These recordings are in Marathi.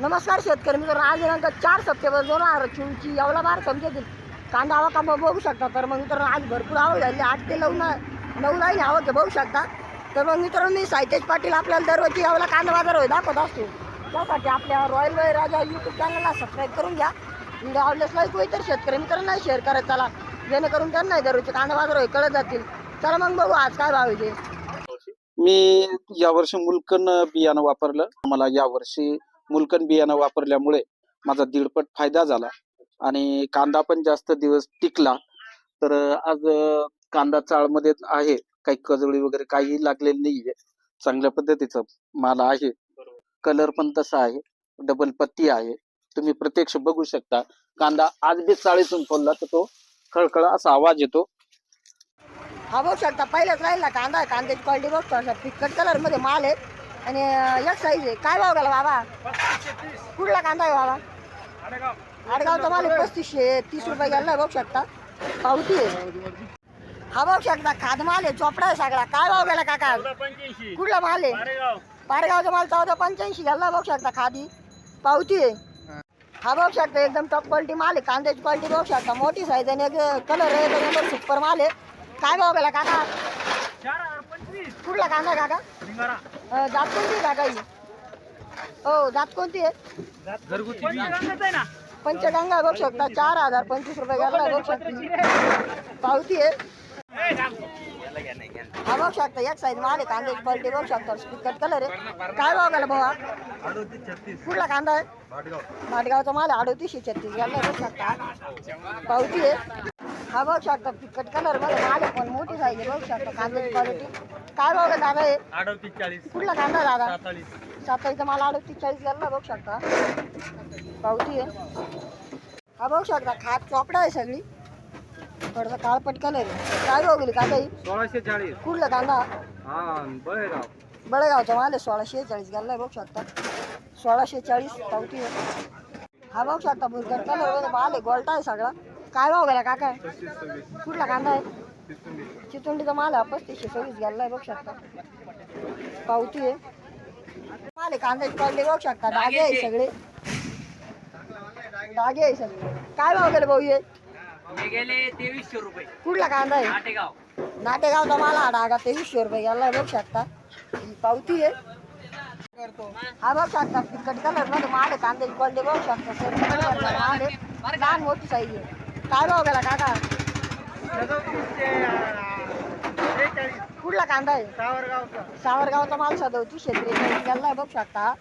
नमस्कार शेतकरी मित्र आज दिनांक चार सप्टेंबर दोन हजार चोवीसची यावला बार समजेतील कांदा हवा का बघू शकता. तर मग मित्रांनो आज भरपूर आवक झाली. आठ ते नऊ ना नऊ राहील आवक ते बघू शकता. तर मग मित्रांनो मी साहितेश पाटील आपल्याला दरवर्षी यावला कांदा बाजार होय दाखवत असतो. त्यासाठी आपल्या रॉयल वय राजा यूट्यूब चॅनलला सबस्क्राईब करून घ्या. व्हिडिओ आवडल्यास लाईक होईल तर शेतकरी मित्रांना शेअर करत चला जेणेकरून त्यांना दररोजचे कांदा बाजार होय कळत जातील. चला मग बघू आज काय भाव आहे मी यावर्षी मुलकन बियाणं वापरलं. मला यावर्षी मुलकन बियाणं वापरल्यामुळे माझा दीडपट फायदा झाला. आणि कांदा पण जास्त दिवस टिकला. तर आज कांदा चाळमध्ये आहे. काही कजळी वगैरे काही लागलेली नाहीये. चांगल्या पद्धतीचं माल आहे. कलर पण तसा आहे. डबल पत्ती आहे. तुम्ही प्रत्यक्ष बघू शकता. कांदा आज बी चाळीतून फोडला तर तो खळखळ असा आवाज येतो. हा बघू शकता. पहिल्याच राहिला कांदा कांद्याची क्वालिटी बघतो. असा फिक्कट कलरमध्ये माल आहे. आणि एक साईज आहे. काय भाव गेला बाबा? कुठला कांदा आहे बाबा? आडगावचा माल आहे पस्तीसशे. तीस रुपये गेला बघू शकता. पावती आहे. हा बघू शकता खाद माल आहे चोपडा आहे सगळा. काय भाव गेला काका? कुठला माल आहे? पारगावचा माल चौदा पंच्याऐंशी गेला बघू शकता खादी. पावती आहे. हा बघू शकता एकदम टॉप क्वालिटी माल आहे. कांद्याची क्वालिटी बघू शकता. मोठी साईज आणि एक कलर आहे एक नंबर सुपर माल आहे. काय भाव गेला काका? कुठला कांदा काका? जात कोणती आहे काका ही जात कोणती आहे? पंचगंगा बघू शकता चार हजार पंचवीस रुपये गेला बघू शकता पावती आहे. हा बघू शकता एक साईज माल आहे कांद्याची क्वालिटी बघू शकता. स्पिकट कलर आहे. काय भाव गेला भावा? कुठला कांदा आहे? माटगावचा माल अडोतीसशे छत्तीस. गेला बघू शकता. पावती आहे. हा बघू शकता पिकट कलरमध्ये माल आहे पण मोठी साईज आहे बघू शकता. कांद्याची क्वालिटी काय भाव आहे अडतीस चाळीस. कुठला कांदा दादा? साताळीस माल अडतीस चाळीस गेला बघू शकता. पावती आहे. हा बघू शकता खात चोपडा आहे सगळी. थोडासा काळपट कलर आहे. काय भाव गेली कांदा ही? सोळाशे चाळीस. कुठला कांदा? हा बळेगाव. बळेगावचा माल आहे सोळाशे चाळीस गेला बघू शकता. सोळाशे चाळीस पावती आहे. हा बघू शकता कलरमध्ये माल आहे गोल्टा आहे सगळा. काय भाव गेला काका? कुठला कांदा आहे? चितुंडीचा माल आहे पस्तीसशे सव्वीस गेला बघू शकता. पावती आहे. माल आहे कांद्याची क्वालिटी बघू शकता. डागे आहे सगळे. डागे आहे सगळे. काय भाव गेले भाऊ हे? हे गेले तेवीसशे रुपये. कुठला कांदा आहे? नाटेगावचा माल हा डागा तेवीसशे रुपये गेला बघू शकता. ही पावती आहे. हा बघू शकता तिखट कलरमध्ये माल कांद्याची क्वालिटी बघू शकता. लहान मोठी साईज आहे. काय भाव गेला काका? कुठला कांदा आहे? सावरगावचा सावरगावचा माल सदवतीसशे त्रेचाळीस गेला बघू शकता.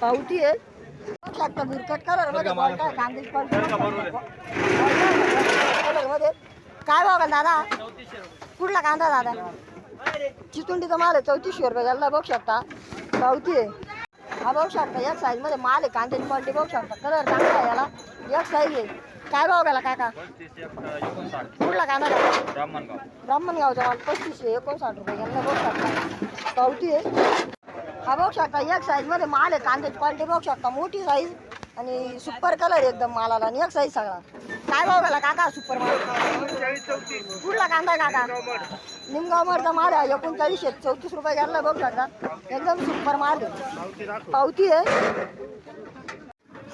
पावती आहे. बघू शकता बुरकट कलरमध्ये क्वालिटी कलरमध्ये काय भाव दादा? कुठला कांदा दादा? चितुंडीचा माल आहे चौतीसशे रुपये गेला बघू शकता. पावती आहे. हा बघू शकता एक साईजमध्ये माल आहे कांद्याची क्वालिटी बघू शकता. कलर चांगला आहे याला. एक साईज आहे. काय भाव गेला काका कुठला कांदा ब्राह्मणगाव. ब्राह्मणगावचा माल पस्तीसशे एकोणसाठ रुपये गेला बघू शकता पावती आहे. हा बघू शकता एक साईजमध्ये माल आहे कांद्याची क्वालिटी बघू शकता मोठी साईज आणि सुपर कलर एकदम मालाला. आणि एक साईज सगळा. काय भाव गेला काका? सुपर माल. कुठला कांदा काका? निमगाव मरचा माल आहे एकोणचाळीसशे चौतीस रुपये घ्यायला बघू शकता एकदम सुपर माल आहे. पावती आहे.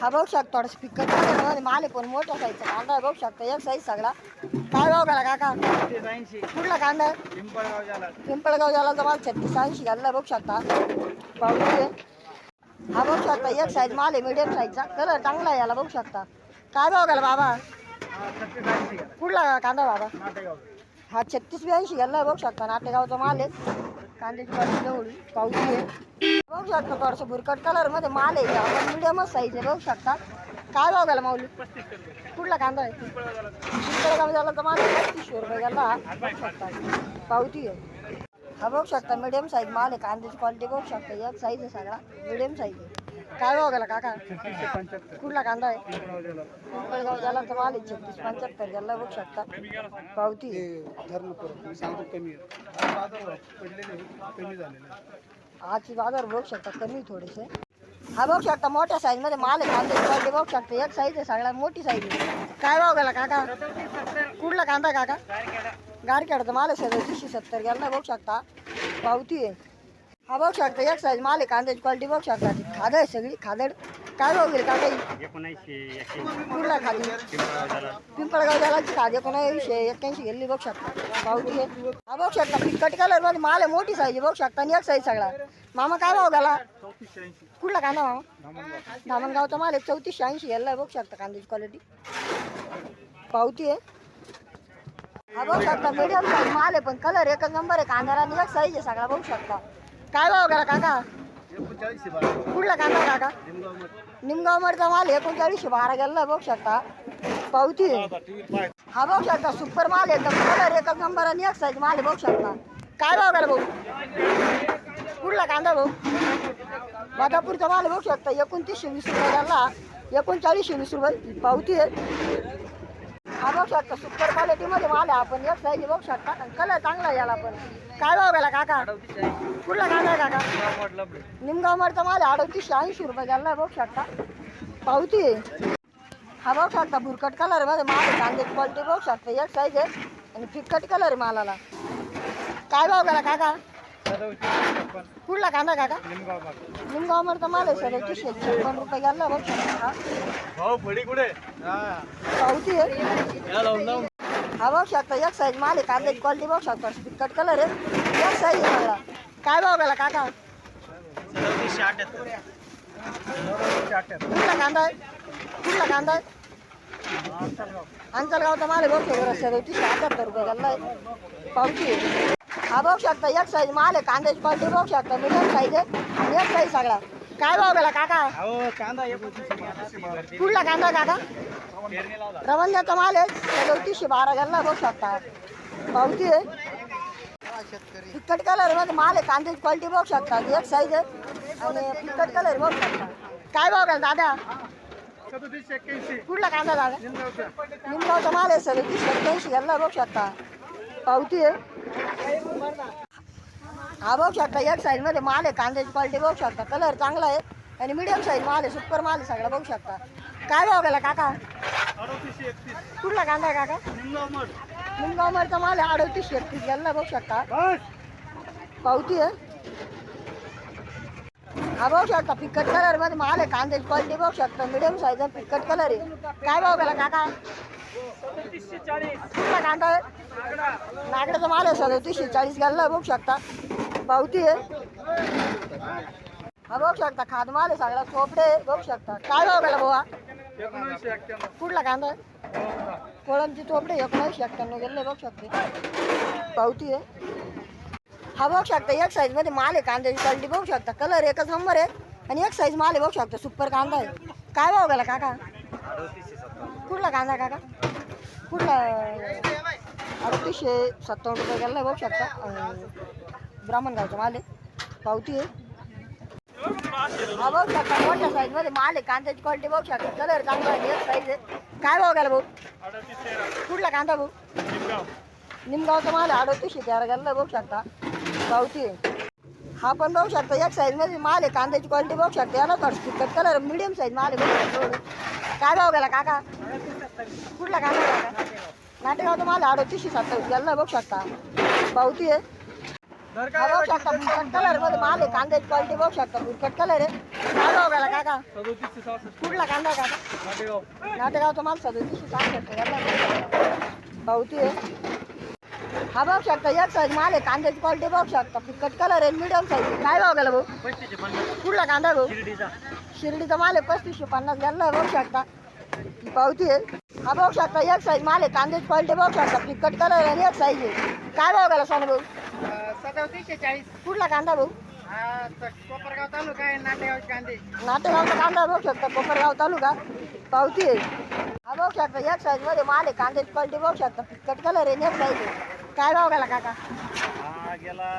हा बघू शकता स्पीकर माल पण मोठ्या साईजचा कांदा आहे बघू शकता. एक साईज सगळा. काय भाव गेला काका? कुठला कांदा आहे? पिंपळगाव तर माल छत्तीस ऐंशी घालला बघू शकता. आहे. हा बघू शकता एक साईज माल आहे मीडियम साईजचा कलर चांगला आहे याला बघू शकता. काय भाव गेला बाबा? कुठला कांदा बाबा? हा छत्तीस ब्याऐंशी घालला बघू शकता. नाटेगावचा माल आहे. कांद्याची क्वालिटी जवळ पावती आहे. बघू शकता थोडंसं भुरकट कलरमध्ये माल आहे. आपण मिडियमच साईज आहे बघू शकता. काय भाव गेला माऊली? कुठला कांदा आहे? पिंपळगाव झाला तर माल पस्तीसशे रुपये गेला. बघू शकता पावती आहे. हा बघू शकता मिडियम साईज माल आहे. कांद्याची क्वालिटी बघू शकता. एक साईज आहे सगळा. मिडियम साईज आहे. काय भाव गेला काका कुठला कांदा आहे पिंपळगाव झाला तर आहे छत्तीस पंच्याहत्तर गेला बघू शकता पावती. परत मी सांगतो कमी आहे पडलेले कमी झालेले आजची बाज़ार बघू शकता कमी थोडेसे हा बघू शकता मोठ्या साईज मध्ये माल आहे बघू शकता एक साईज आहे सगळ्यात मोठी साईज आहे काय भाव गेला काका कुठला कांदा आहे काका गारखेडचा माल आहे सदतीसशे सत्तर गेला बघू शकता पावती आहे हा बघू शकता एक साईज माल आहे कांद्याची क्वालिटी बघू शकता. ती खादड आहे सगळी खादड काय गेले काका? एकोणऐंशी कुठला खाली पिंपळगाव जालाची खाली एकोणऐंशी एक्क्याऐंशी गेली बघू शकता. पावती आहे हा बघू शकता फिक्कट कलरमध्ये माल आहे मोठी साईज बघू शकता. आणि एक साईज सगळा. मामा काय भाव गेला? ऐंशी कुठला कांदा मामा? धामणगावचा माल आहे चौतीसशे ऐंशी यायला बघू शकता कांद्याची क्वालिटी पावती आहे हा बघू शकता मीडियम साईज माल आहे पण कलर एकच नंबर आहे कांद्याला आणि एक साईज आहे सगळा बघू शकता. काय भाव गेला काका? कुठला कांदा काका? निमगाव मडचा माल एकोणचाळीसशे बारा गेला बघू शकता. पावती. आहे हा बघू शकता सुपर माल एकदम कलर एकच नंबर आणि एक साईज माल बघू शकता. काय भाव गेला भाऊ? कुठला कांदा भाऊ? बादापूरचा माल बघू शकता. एकोणतीसशे वीस रुपये झाला एकोणचाळीसशे वीस रुपये. पावती आहे. हा बघू शकता सुपर क्वालिटीमध्ये माल आहे आपण. एक साईज बघू शकता. आणि कलर चांगला आहे याला पण. काय भाव गेला काका? कुठला काका आहे काका? निमगाव मरचा माल आहे अडतीसशे ऐंशी रुपये गेला बघू शकता. पावती आहे. हा बघू शकता भुरकट कलरमध्ये माल आहे क्वालिटी बघू शकता. एक साईज आहे. आणि फिक्कट कलर आहे मालाला. काय भाव गेला काका? कुठला कांदा काका? निमगाव मरचा माल आहे सदतीसशे छप्पन रुपये गेला बघू भाऊ कुठे? पावती आहे. हा बघू शकता एक साईज माल आहे कांद्याची क्वालिटी बघू शकता. फिक्कट कलर आहे. एक साईज आहे सगळा काय भाव गेला काका? कुठला कांदा आहे? कुठला कांदा आहे? अंतरगावचा माल आहे बघ बरं सदतीसशे अठ्याहत्तर रुपये आहे. पावती आहे. हा बघू शकता एक साईज माल आहे कांद्याची क्वालिटी बघू शकता मिडियम साईज आहे आणि एक साईज सगळा. काय भाव गेला काका? अहो कांदा एकोणतीसशे कुठला कांदा काका? रवंद्याचा माल आहे. सदतीसशे बारा घालला बघू शकता. पावती आहे. फिक्कट कलरमध्ये माल आहे कांद्याची क्वालिटी बघू शकता. एक साईज आहे. आणि फिक्कट कलर बघू शकता. काय भाव गेला दादा? सदतीसशे एक्क्याऐंशी. कुठला कांदा दादा? निमगावचा. माल आहे सर तीस सत्याऐंशी घालला बघू शकता. पावती आहे. हा बघू शकता एक साईजमध्ये माल आहे कांद्याची क्वालिटी बघू शकता कलर चांगला आहे आणि मिडियम साईज माल आहे सुपर माल आहे सगळा बघू शकता. काय भाव गेला काका? कुठला कांदा आहे काका? मुंगाव मरचा माल आहे अडतीस एकतीस गेला बघू शकता. पावती आहे. हा बघू शकता फिक्कट कलरमध्ये माल आहे कांद्याची क्वालिटी बघू शकता मिडियम साईज आहे फिक्कट कलर आहे. काय भाव गेला काका? कुठला कांदा आहे. नागड्याचा माल आहे सदतीसशे चाळीस घालला बघू शकता. पावती आहे. हा बघू शकता खाद माल आहे सगळा आहे, बघू शकता. काय भाव गेला एक्क्याण्णव. कुठला कांदा कोळमची चोपडे एकोणीसशे एक्क्याण्णव गेले बघू शकते. पावती आहे. हा बघू शकता एक साईजमध्ये माल आहे कांद्याची क्वालिटी बघू शकता. कलर एकच नंबर आहे आणि एक साईज माल आहे बघू शकता. सुपर कांदा आहे. काय भाव गेला काका? कुठला कांदा काका? कुठला? अडतीसशे सत्तावन्न रुपये गेला बघू शकता. ब्राह्मण गावचा माल आहे. पावती आहे. हा बघू शकता. मोठ्या साईजमध्ये माल आहे. कांद्याची क्वालिटी बघू शकता. कलर चांगला आहे एक साईज आहे. काय भाव गेला भाऊ? कुठला कांदा भाऊ? निमगावचा माल आहे. अडतीसशे तेरा गेला बघू शकता. पावती आहे. हा पण बघू शकता एक साईजमध्ये माल आहे. कांद्याची क्वालिटी बघू शकता. याला थोडं फिकट कलर मिडियम साईज माल आहे. बघू शकता. काय भाव गेला काका? कुठला कांदा काका? नाटेगावचा माल आहे अडतीसशे सत्तावीस. गेला बघू शकता. पावती आहे. बघू शकता. बुरकट कलरमध्ये माल आहे. कांद्याची क्वालिटी बघू शकता. बुरकट कलर आहे. काय गेला काका? कुठला कांदा काका? नाटेगाव नाटेगावचा माल सदतीसशे सहासष्ट. याला पावती आहे. हा बघू शकता एक साईज माल आहे कांद्याची क्वालिटी बघू शकता. फिकट कलर आहे मिडियम साईज काय भाव गेला भाऊ? कुठला कांदा आहे भाऊ? शिर्डीचा. शिर्डीचा माल आहे पस्तीसशे पन्नास घालला बघू शकता. पावती आहे. हा बघू शकता एक साईज माल आहे कांद्याची क्वालिटी बघू शकता. फिकट कलर आणि एक साईज आहे. काय भाव गेला सोनं भाऊ? सदतीसशे चाळीस. कुठला कांदा भाऊ? कोपरगाव तालुका आहे नाटेगावचे कांदे. नाटेगावचा कांदा बघू शकता कोपरगाव तालुका. पावती आहे. हा बघू शकता एक साईजमध्ये माल आहे कांद्याची क्वालिटी बघू शकता. फिकट कलर आहे एक साईज आहे. काय भाव गेला काका? हा गेला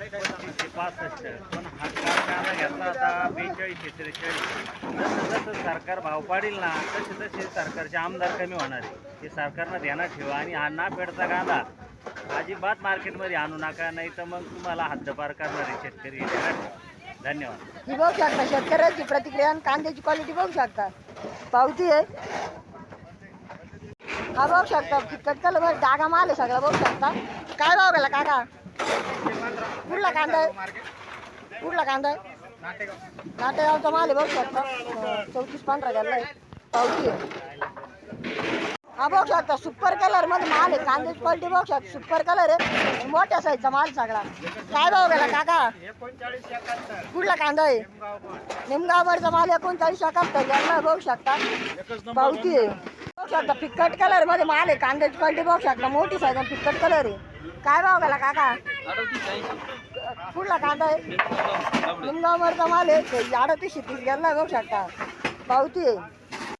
पस्तीसशे पासष्ट. पण हा काल कांदा घेतला आता बेचाळीसशे त्रेचाळीस जसं जसं सरकार भाव पाडील ना तसे तसे सरकारचे आमदार कमी होणार आहे. ते सरकारनं ध्यानात ठेवा आणि हा ना पेडचा कांदा अजिबात मार्केटमध्ये आणू नका नाही तर मग तुम्हाला हद्दपार करणार शेतकरी हे. धन्यवाद. ही बघू शकता शेतकऱ्यांची प्रतिक्रिया आणि कांद्याची क्वालिटी बघू शकता. पावती आहे. हा बघू शकता. फिकट कलर डागा माल आहे सगळा बघू शकता. काय भाव गेला काका? कुठला कांदा आहे? कुठला कांदा आहे? नाटेगावचा माल आहे बघू शकता. चौतीस पंधरा गेलाय पावती आहे. हा बघू शकता. सुपर कलरमध्ये माल आहे. कांद्याची क्वालिटी बघू शकता. सुपर कलर आहे. मोठ्या साईजचा माल सगळा. काय भाव गेला काका? कुठला कांदा आहे? निमगाववरचा माल एकोणचाळीस एकाहत्तर. गेला बघू शकता. पावती आहे. शकता फिक्कट कलरमध्ये माल आहे. कांद्याची क्वालिटी बघू शकता. मोठी साईज फिक्कट कलर आहे. काय भाव गेला काका? कुठला कांदा आहे? निमगाववरचा माल आहे. अडतीसशे तीस गेला बघू शकता. पावती आहे.